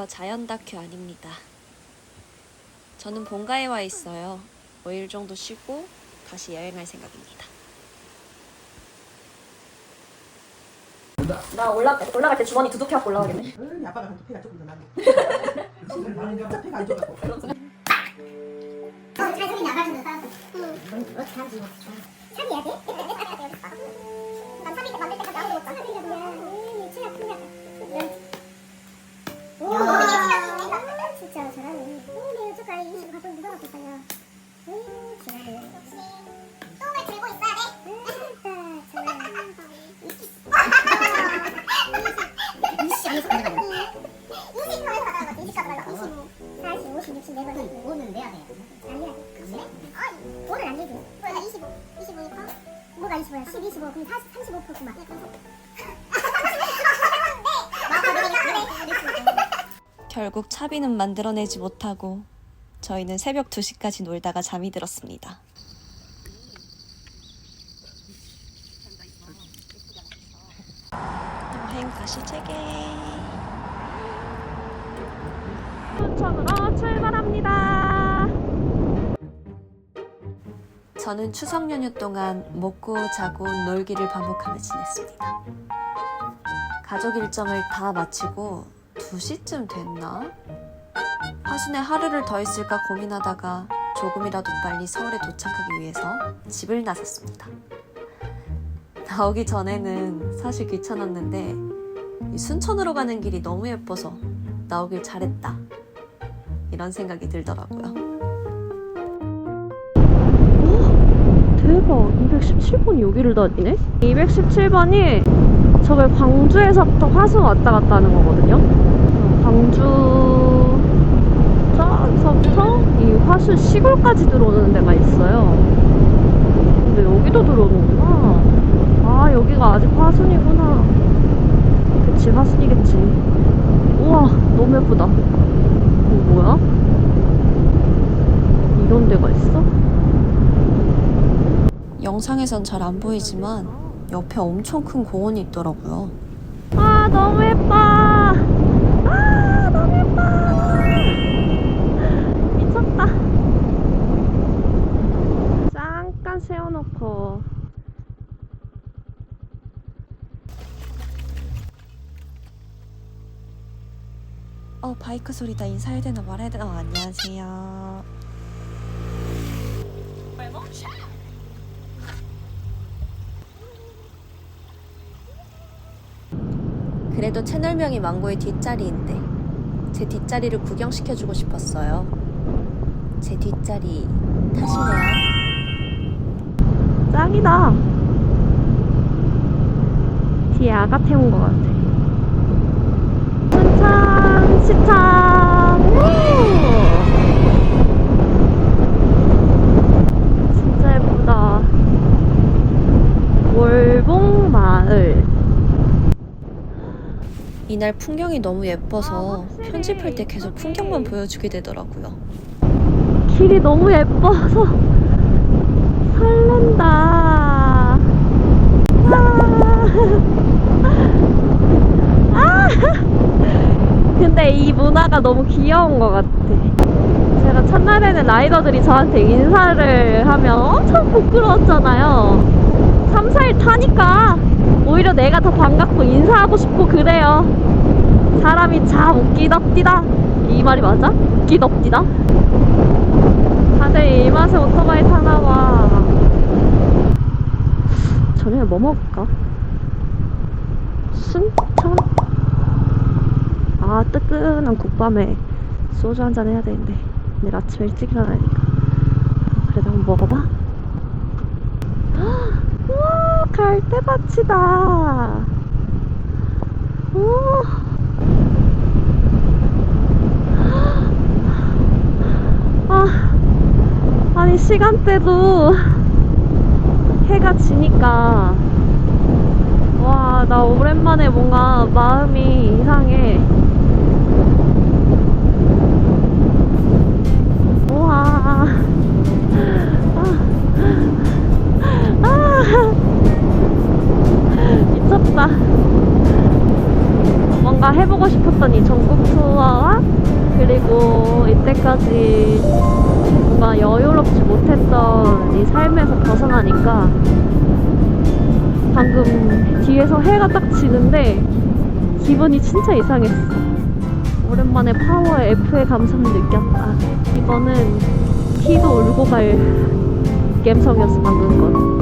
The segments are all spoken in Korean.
이거 자연 다큐 아닙니다. 저는 본가에 와 있어요. 5일 정도 쉬고 다시 여행할 생각입니다. 나 올라 올라갈 때 주머니 두둑해 갖고 올라가겠네. 응, 아빠가 한 폐가 조금 더 나네. 폐가 안 좋아갖고. 잘소리 나가지고 따라서 응 어떻게 하는지 좋아 삽이야지? 난 삽이 만들 때까지 아무도 못 사. 삽이가 뭐야 40 35%구만 결국 차비는 만들어내지 못하고 저희는 새벽 2시까지 놀다가 잠이 들었습니다. 여행 다시 재개. 순천으로 출발합니다. 저는 추석 연휴 동안 먹고 자고 놀기를 반복하며 지냈습니다. 가족 일정을 다 마치고 2시쯤 됐나? 화순에 하루를 더 있을까 고민하다가 조금이라도 빨리 서울에 도착하기 위해서 집을 나섰습니다. 나오기 전에는 사실 귀찮았는데 이 순천으로 가는 길이 너무 예뻐서 나오길 잘했다. 이런 생각이 들더라고요. 대박 217번이 여기를 다니네? 217번이 저게 광주에서부터 화순 왔다 갔다 하는 거거든요. 어, 광주 저기서부터 이 화순 시골까지 들어오는 데가 있어요. 근데 여기도 들어오는구나. 아 여기가 아직 화순이구나. 그치 화순이겠지. 우와 너무 예쁘다. 이거 뭐야? 이런 데가 있어? 영상에선 잘 안 보이지만 옆에 엄청 큰 공원이 있더라고요. 아 너무 예뻐. 아 너무 예뻐. 미쳤다. 잠깐 세워놓고. 어 바이크 소리다 인사해야 되나 말아야 되나? 어, 안녕하세요. 그래도 채널명이 망고의 뒷자리인데 제 뒷자리를 구경시켜주고 싶었어요. 제 뒷자리 타실래요? 짱이다 뒤에 아가 태운 것 같아 순창 시창 우! 진짜 예쁘다 월봉 마을 이날 풍경이 너무 예뻐서 편집할 때 계속 풍경만 보여주게 되더라고요. 길이 너무 예뻐서 설렌다. 아. 아. 근데 이 문화가 너무 귀여운 것 같아. 제가 첫날에는 라이더들이 저한테 인사를 하면 엄청 부끄러웠잖아요. 3, 4일 타니까 오히려 내가 더 반갑고 인사하고 싶고 그래요. 사람이 참 웃기덥디다. 이 말이 맞아? 웃기덥디다. 다들 이 맛에 오토바이 타나봐. 저녁에 뭐 먹을까? 순천? 아, 뜨끈한 국밤에 소주 한잔 해야 되는데. 내일 아침에 일찍 일어나니까. 그래도 한번 먹어봐. 헉, 우와, 갈대밭이다. 오. 아, 아니 시간대도 해가 지니까 와, 나 오랜만에 뭔가 마음이 이상해. 우와. 아, 아, 미쳤다. 뭔가 해 해보고 싶었던 이 전국 투어와 그리고 이때까지 뭔가 여유롭지 못했던 이 삶에서 벗어나니까 방금 뒤에서 해가 딱 지는데 기분이 진짜 이상했어. 오랜만에 파워의 F의 감성을 느꼈다. 이거는 키도 울고 갈 감성이었어 방금 건.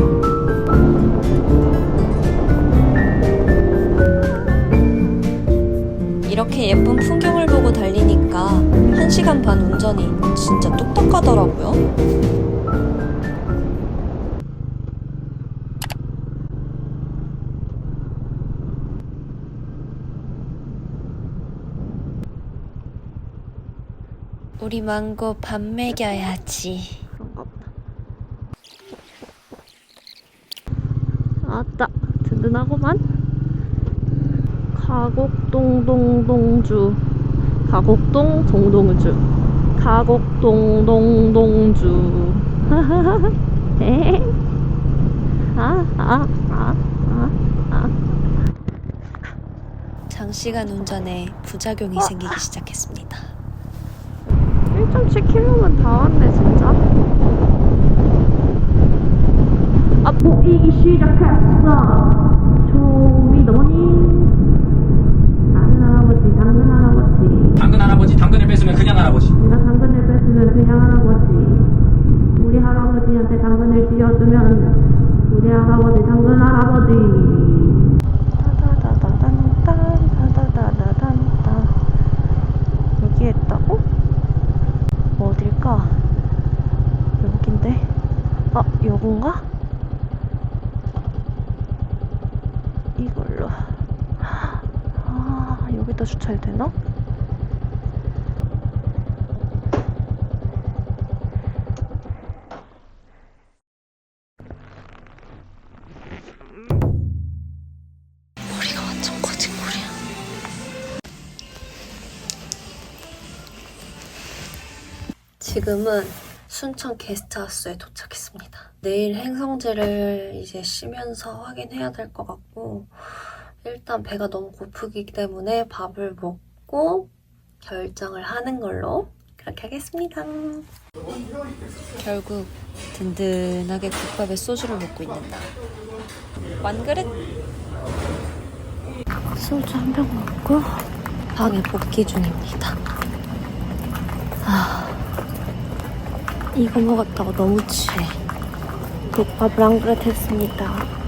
이렇게 예쁜 풍경을 보고 달리니까 1시간 반 운전이 진짜 똑똑하더라고요. 우리 망고 밥 먹여야지. 아따 든든하고만. 가곡동 동동주. 가곡동 동동주. 가곡동 동동주. 에헤. 아, 아, 아, 아, 아. 장시간 운전에 부작용이 생기기 시작했습니다. 1.7km면 다 왔네 진짜 아 보이기 시작했어 조미 너머니 당근 할아버지 당근 할아버지 당근 할아버지 당근을 뺏으면 그냥 할아버지 내가 당근을 뺏으면 그냥 할아버지 우리 할아버지한테 당근을 쥐어주면 우리 할아버지 당근 할아버지 따다다다단딴 따다다다단딴 여기에 있다고? 어딜까? 여긴데? 아, 요건가? 이걸로. 아, 여기다 주차해도 되나? 지금은 순천 게스트하우스에 도착했습니다. 내일 행성제를 이제 쉬면서 확인해야 될 것 같고 일단 배가 너무 고프기 때문에 밥을 먹고 결정을 하는 걸로 그렇게 하겠습니다. 결국 든든하게 국밥에 소주를 먹고 있는 나. 완 그릇 소주 한 병 먹고 방에 복귀 중입니다. 아, 이거 먹었다고 너무 취해. 국밥을 한 그릇 했습니다.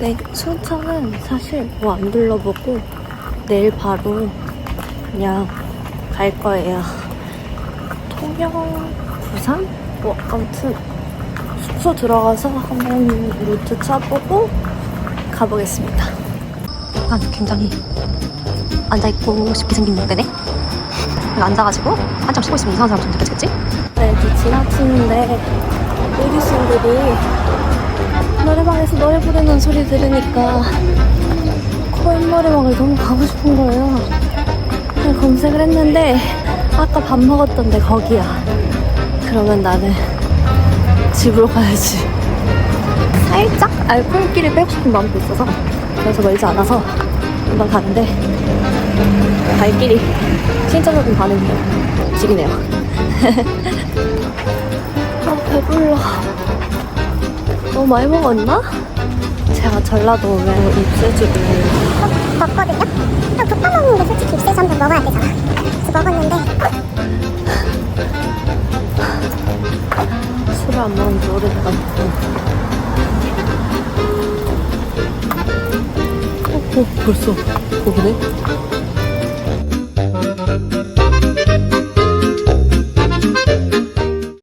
네, 순천은 사실 뭐 안 둘러보고 내일 바로 그냥 갈 거예요. 통영, 부산? 뭐 아무튼 숙소 들어가서 한번 루트 짜보고 가보겠습니다. 약간 굉장히 앉아있고 싶게 생긴 눈대네. 앉아가지고 한참 쉬고 있으면 이상한 사람 좀 느껴지겠지? 네, 이렇게 지나치는데 어르신들이 노래방에서 노래 부르는 소리 들으니까 코인 노래방을 너무 가고 싶은 거예요. 검색을 했는데 아까 밥 먹었던 데 거기야. 그러면 나는 집으로 가야지. 살짝 알코올기를 빼고 싶은 마음도 있어서 그래서 멀지 않아서 금방 가는데 갈 길이 신청적인 반응이에요. 지기네요. 아 배불러. 너무 많이 먹었나? 제가 전라도 오면 입술주를 먹거든요? 형 족발 먹는데 솔직히 입술 한번 먹어야 되잖아 그래서 먹었는데 벌써 거기네?